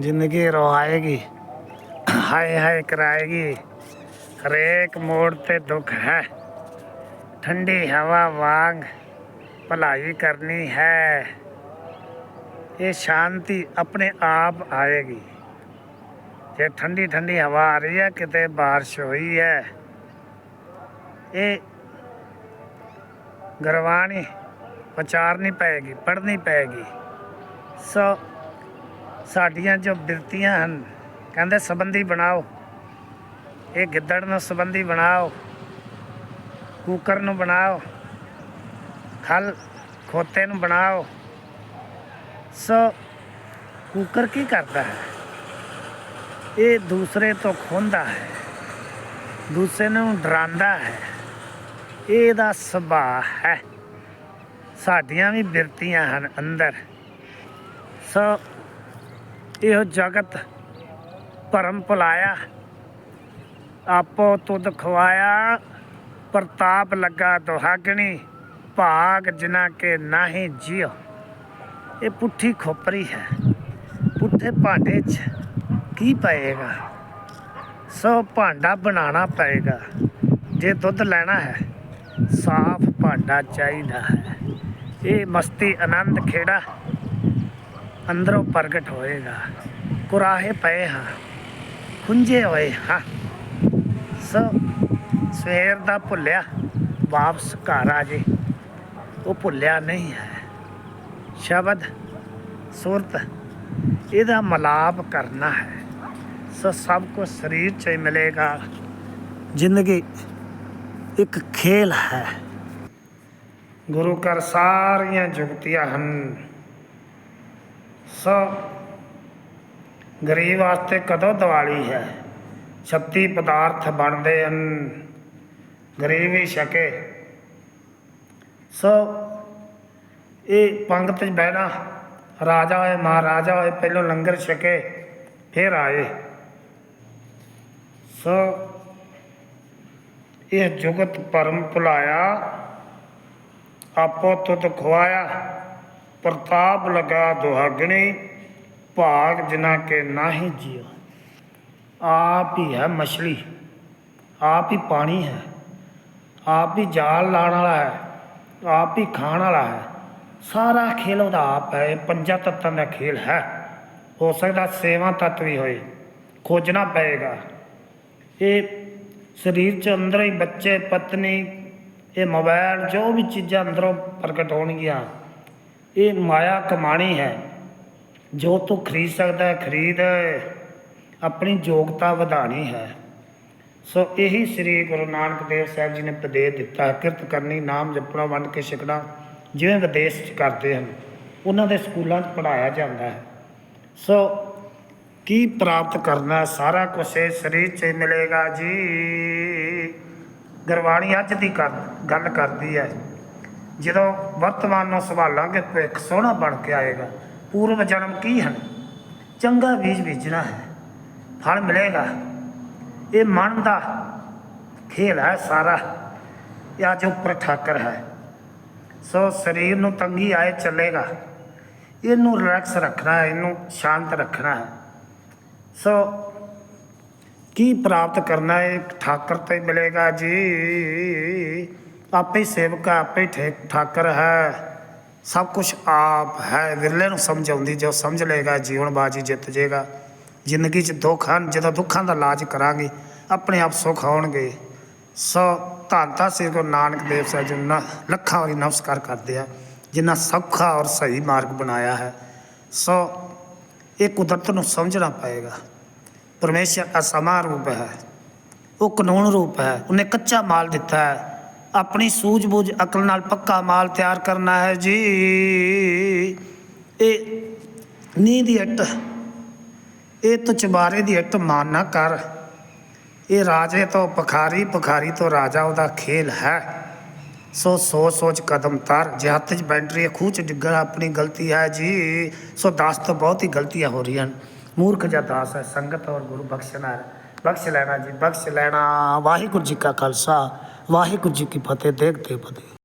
ਜ਼ਿੰਦਗੀ ਰੋਹਾਏਗੀ, ਹਾਏ ਹਾਏ ਕਰਾਏਗੀ। ਹਰੇਕ ਮੋੜ ਤੇ ਦੁੱਖ ਹੈ। ਠੰਡੀ ਹਵਾ ਵਾਂਗ ਭਲਾਈ ਕਰਨੀ ਹੈ। ਇਹ ਸ਼ਾਂਤੀ ਆਪਣੇ ਆਪ ਆਏਗੀ। ਜੇ ਠੰਡੀ ਠੰਡੀ ਹਵਾ ਆ ਰਹੀ ਹੈ, ਕਿਤੇ ਬਾਰਿਸ਼ ਹੋਈ ਹੈ। ਇਹ ਗਰਵਾਣੀ ਵਿਚਾਰਨੀ ਪਏਗੀ, ਪੜ੍ਹਨੀ ਪਏਗੀ। ਸੋ ਸਾਡੀਆਂ ਜੋ ਬਿਰਤੀਆਂ ਹਨ, ਕਹਿੰਦੇ ਸੰਬੰਧੀ ਬਣਾਓ। ਇਹ ਗਿੱਦੜ ਨੂੰ ਸੰਬੰਧੀ ਬਣਾਓ, ਕੂਕਰ ਨੂੰ ਬਣਾਓ, ਖਲ ਖੋਤੇ ਨੂੰ ਬਣਾਓ। ਸੋ ਕੂਕਰ ਕੀ ਕਰਦਾ ਹੈ? ਇਹ ਦੂਸਰੇ ਤੋਂ ਖੋਂਦਾ ਹੈ, ਦੂਸਰੇ ਨੂੰ ਡਰਾਉਂਦਾ ਹੈ। ਇਹਦਾ ਸੁਭਾਅ ਹੈ। ਸਾਡੀਆਂ ਵੀ ਬਿਰਤੀਆਂ ਹਨ ਅੰਦਰ। ਸੋ ਇਹੋ ਜਗਤ ਭਰਮ ਭੁਲਾਇਆ। ਆਪੋ ਤੁਧ ਖਵਾਇਆ, ਪ੍ਰਤਾਪ ਲੱਗਾ ਦੁਹਾਗਣੀ, ਭਾਗ ਜਿਨਾ ਕੇ ਨਾਹੀ ਜਿਉ ਇਹ ਪੁੱਠੀ ਖੋਪਰੀ ਹੈ। ਪੁੱਠੇ ਭਾਂਡੇ 'ਚ ਕੀ ਪਏਗਾ? ਸੋ ਭਾਂਡਾ ਬਣਾਉਣਾ ਪਏਗਾ। ਜੇ ਦੁੱਧ ਲੈਣਾ ਹੈ, ਸਾਫ਼ ਭਾਂਡਾ ਚਾਹੀਦਾ ਹੈ। ਇਹ ਮਸਤੀ ਆਨੰਦ ਖੇੜਾ ਅੰਦਰੋਂ ਪ੍ਰਗਟ ਹੋਏਗਾ। ਕੁਰਾਹੇ ਪਏ ਹਾਂ, ਖੁੰਝੇ ਹੋਏ ਹਾਂ। ਸੋ ਸਵੇਰ ਦਾ ਭੁੱਲਿਆ, ਵਾਪਸ ਘਰ ਆ ਜੇ। ਉਹ ਭੁੱਲਿਆ ਨਹੀਂ ਹੈ। ਸ਼ਬਦ, ਸੁਰਤ, ਇਹਦਾ ਮਲਾਪ ਕਰਨਾ ਹੈ। ਸੋ ਸਭ ਕੁਝ ਸਰੀਰ 'ਚ ਹੀ ਮਿਲੇਗਾ। ਜ਼ਿੰਦਗੀ ਇੱਕ ਖੇਲ ਹੈ। ਗੁਰੂ ਘਰ ਸਾਰੀਆਂ ਜੁਗਤੀਆਂ ਹਨ। ਸੋ ਗਰੀਬ ਵਾਸਤੇ ਕਦੋਂ ਦੀਵਾਲੀ ਹੈ? 36 ਪਦਾਰਥ ਬਣਦੇ ਹਨ। ਗਰੀਬ ਹੀ ਛਕੇ। ਸੋ ਇਹ ਪੰਗਤ 'ਚ ਬਹਿਣਾ। ਰਾਜਾ ਹੋਏ, ਮਹਾਰਾਜਾ ਹੋਏ, ਪਹਿਲੋਂ ਲੰਗਰ ਛਕੇ, ਫਿਰ ਆਏ। ਸੋ ਇਹ ਜੁਗਤ ਪਰਮ ਭੁਲਾਇਆ, ਆਪੋ ਤੁਧ ਖਵਾਇਆ ਪ੍ਰਤਾਪ ਲਗਾ ਦੁਹਾਗਣੀ, ਭਾਗ ਜਿਨਾ ਕੇ ਨਾਹੀ ਜਿਉ ਆਪ ਹੀ ਹੈ ਮਛਲੀ, ਆਪ ਹੀ ਪਾਣੀ ਹੈ, ਆਪ ਹੀ ਜਾਲ ਲਾਣ ਵਾਲਾ ਹੈ, ਆਪ ਹੀ ਖਾਣ ਵਾਲਾ ਹੈ। ਸਾਰਾ ਖੇਲ ਉਹਦਾ ਆਪ ਹੈ, ਇਹ ਪੰਜਾਂ ਤੱਤਾਂ ਦਾ ਖੇਲ ਹੈ। ਹੋ ਸਕਦਾ ਸੇਵਾ ਤੱਤ ਵੀ ਹੋਏ ਖੋਜਣਾ ਪਏਗਾ। ਇਹ ਸਰੀਰ ਚ ਅੰਦਰ ਹੀ ਬੱਚੇ, ਪਤਨੀ, ਇਹ ਮੋਬਾਈਲ ਜੋ ਵੀ ਚੀਜ਼ਾਂ ਅੰਦਰੋਂ ਪ੍ਰਗਟ ਹੋਣਗੀਆਂ ਇਹ ਮਾਇਆ ਕਮਾਣੀ ਹੈ। ਜੋ ਤੂੰ ਖਰੀਦ ਸਕਦਾ ਹੈ, ਖਰੀਦ। ਆਪਣੀ ਯੋਗਤਾ ਵਧਾਣੀ ਹੈ। ਸੋ ਇਹੀ ਸ੍ਰੀ ਗੁਰੂ ਨਾਨਕ ਦੇਵ ਸਾਹਿਬ ਜੀ ਨੇ ਉਪਦੇਸ਼ ਦਿੱਤਾ ਹੈ ਕਿਰਤ ਕਰਨੀ, ਨਾਮ ਜਪਣਾ, ਵੰਡ ਕੇ ਛਕਣਾ, ਜਿਵੇਂ ਵਿਦੇਸ਼ ਚ ਕਰਦੇ ਹਨ, ਉਹਨਾਂ ਦੇ ਸਕੂਲਾਂ 'ਚ ਪੜਾਇਆ ਜਾਂਦਾ ਹੈ। ਸੋ ਕੀ ਪ੍ਰਾਪਤ ਕਰਨਾ ਸਾਰਾ ਕੁਝ ਇਹ ਸਰੀਰ 'ਚ ਮਿਲੇਗਾ ਜੀ। ਗੁਰਬਾਣੀ ਅੱਜ ਦੀ ਕਰ- ਗੱਲ ਕਰਦੀ ਹੈ। ਜਦੋਂ ਵਰਤਮਾਨ ਨੂੰ ਸੰਭਾਲਾਂਗੇ ਭਵਿੱਖ ਸੋਹਣਾ ਬਣ ਕੇ ਆਏਗਾ। ਪੂਰਵ ਜਨਮ ਕੀ ਹਨ? ਚੰਗਾ ਬੀਜ ਬੀਜਣਾ ਹੈ, ਫਲ ਮਿਲੇਗਾ। ਇਹ ਮਨ ਦਾ ਖੇਲ ਹੈ ਸਾਰਾ। ਇਹ ਅੱਜ ਉੱਪਰ ਠਾਕਰ ਹੈ। ਸੋ ਸਰੀਰ ਨੂੰ ਤੰਗੀ ਆਏ ਚੱਲੇਗਾ। ਇਹਨੂੰ ਰਿਲੈਕਸ ਰੱਖਣਾ ਹੈ, ਇਹਨੂੰ ਸ਼ਾਂਤ ਰੱਖਣਾ ਹੈ। ਸੋ ਕੀ ਪ੍ਰਾਪਤ ਕਰਨਾ ਹੈ? ਠਾਕਰ 'ਤੇ ਮਿਲੇਗਾ ਜੀ। ਆਪੇ ਸੇਵਕ ਹੈ, ਆਪੇ ਠੇਕ ਠਾਕਰ ਹੈ। ਸਭ ਕੁਝ ਆਪ ਹੈ। ਵਿਰਲੇ ਨੂੰ ਸਮਝ ਆਉਂਦੀ ਜੋ ਸਮਝ ਲਏਗਾ ਜੀਵਨ ਬਾਜੀ ਜਿੱਤ ਜੇਗਾ। ਜ਼ਿੰਦਗੀ 'ਚ ਦੁੱਖ ਹਨ ਜਦੋਂ ਦੁੱਖਾਂ ਦਾ ਇਲਾਜ ਕਰਾਂਗੇ ਆਪਣੇ ਆਪ ਸੁੱਖ ਆਉਣਗੇ ਸੋ ਧੰਨ ਧੰਨ ਸ੍ਰੀ ਗੁਰੂ ਨਾਨਕ ਦੇਵ ਸਾਹਿਬ ਜੀ ਨੂੰ ਲੱਖਾਂ ਵਾਰੀ ਨਮਸਕਾਰ ਕਰਦੇ ਆ ਜਿਨ੍ਹਾਂ ਸੌਖਾ ਔਰ ਸਹੀ ਮਾਰਗ ਬਣਾਇਆ ਹੈ। ਸੋ ਇਹ ਕੁਦਰਤ ਨੂੰ ਸਮਝਣਾ ਪਏਗਾ। ਪਰਮੇਸ਼ਰ ਅਸਮਾ ਰੂਪ ਹੈ ਉਹ ਕਾਨੂੰਨ ਰੂਪ ਹੈ ਉਹਨੇ ਕੱਚਾ ਮਾਲ ਦਿੱਤਾ ਹੈ। ਆਪਣੀ ਸੂਝ-ਬੂਝ, ਅਕਲ ਨਾਲ ਪੱਕਾ ਮਾਲ ਤਿਆਰ ਕਰਨਾ ਹੈ ਜੀ। ਇਹ ਨੀਂਦ ਦੀ ਇੱਟ, ਇਹ ਤੋਂ ਚਬਾਰੇ ਦੀ ਇੱਟ ਮਾਨ ਨਾ ਕਰ। ਇਹ ਰਾਜੇ ਤੋਂ ਪਖਾਰੀ ਭਖਾਰੀ ਤੋਂ ਰਾਜਾ ਉਹਦਾ ਖੇਲ ਹੈ। ਸੋ ਸੋਚ ਸੋਚ ਕਦਮ ਤਾਰ, ਜੇ ਹੱਥ 'ਚ ਬੈਟਰੀ ਹੈ, ਖੂਹ 'ਚ ਡਿੱਗਣਾ ਆਪਣੀ ਗਲਤੀ ਹੈ ਜੀ। ਸੋ ਦਾਸ ਤੋਂ ਬਹੁਤ ਹੀ ਗਲਤੀਆਂ ਹੋ ਰਹੀਆਂ ਹਨ। ਮੂਰਖ ਜਾਂ ਦਾਸ ਹੈ, ਸੰਗਤ ਔਰ ਗੁਰੂ ਬਖਸ਼ਣਾ ਬਖਸ਼ ਲੈਣਾ ਜੀ, ਬਖਸ਼ ਲੈਣਾ। ਵਾਹਿਗੁਰੂ ਜੀ ਕਾ ਖਾਲਸਾ। ਵਾਹਿਗੁਰੂ ਜੀ ਕੀ ਫਤਿਹ ਦੇਖਦੇ ਫਤਿਹ।